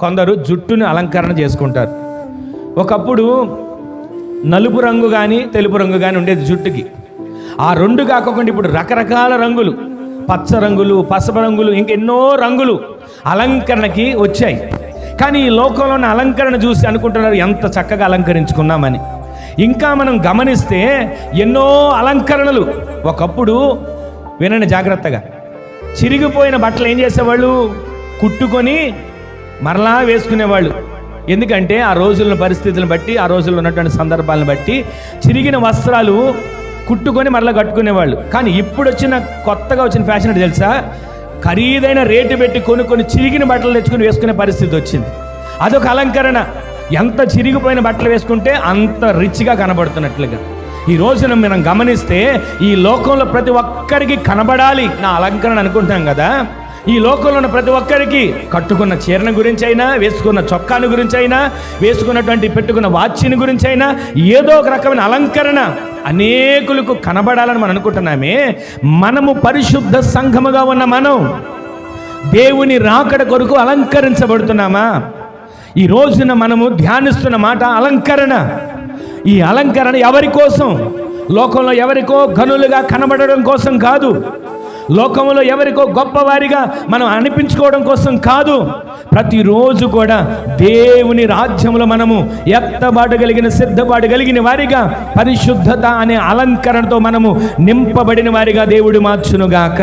కొందరు జుట్టుని అలంకరణ చేసుకుంటారు. ఒకప్పుడు నలుపు రంగు కానీ తెలుపు రంగు కానీ ఉండేది జుట్టుకి. ఆ రెండు కాకుండా ఇప్పుడు రకరకాల రంగులు పచ్చ రంగులు పసుపు రంగులు ఇంకెన్నో రంగులు అలంకరణకి వచ్చాయి. కానీ ఈ లోకంలోని అలంకరణ చూసి అనుకుంటున్నారు ఎంత చక్కగా అలంకరించుకున్నామని. ఇంకా మనం గమనిస్తే ఎన్నో అలంకరణలు. ఒకప్పుడు వినండి జాగ్రత్తగా. చిరిగిపోయిన బట్టలు ఏం చేసేవాళ్ళు? కుట్టుకొని మరలా వేసుకునేవాళ్ళు. ఎందుకంటే ఆ రోజుల పరిస్థితులను బట్టి ఆ రోజుల్లో ఉన్నటువంటి సందర్భాలను బట్టి చిరిగిన వస్త్రాలు కుట్టుకొని మరలా కట్టుకునేవాళ్ళు. కానీ ఇప్పుడు వచ్చిన కొత్తగా వచ్చిన ఫ్యాషన్ ఏంటో తెలుసా? ఖరీదైన రేటు పెట్టి కొనుక్కొని చిరిగిన బట్టలు తెచ్చుకొని వేసుకునే పరిస్థితి వచ్చింది. అదొక అలంకరణ. ఎంత చిరిగిపోయిన బట్టలు వేసుకుంటే అంత రిచ్గా కనబడుతున్నట్లుగా. ఈ రోజున మనం గమనిస్తే ఈ లోకంలో ప్రతి ఒక్కరికి కనబడాలి. నా అలంకరణ అనుకుంటాం కదా? ఈ లోకంలో ఉన్న ప్రతి ఒక్కరికి కట్టుకున్న చీరను గురించి అయినా వేసుకున్న చొక్కాను గురించి అయినా వేసుకున్నటువంటి పెట్టుకున్న వాచ్ని గురించి అయినా ఏదో ఒక రకమైన అలంకరణ అనేకులకు కనబడాలని మనం అనుకుంటున్నామే. మనము పరిశుద్ధ సంఘముగా ఉన్న మనం దేవుని రాకడ కొరకు అలంకరించబడుతున్నామా? ఈ రోజున మనము ధ్యానిస్తున్న మాట అలంకరణ. ఈ అలంకరణ ఎవరి కోసం? లోకంలో ఎవరికో గనులుగా కనబడడం కోసం కాదు. లోకంలో ఎవరికో గొప్పవారిగా మనం అనిపించుకోవడం కోసం కాదు ప్రతిరోజు కూడా దేవుని రాజ్యంలో మనము ఎత్తబాటు కలిగిన సిద్ధపాటు కలిగిన వారిగా పరిశుద్ధత అనే అలంకరణతో మనము నింపబడిన వారిగా దేవుడు మార్చునుగాక.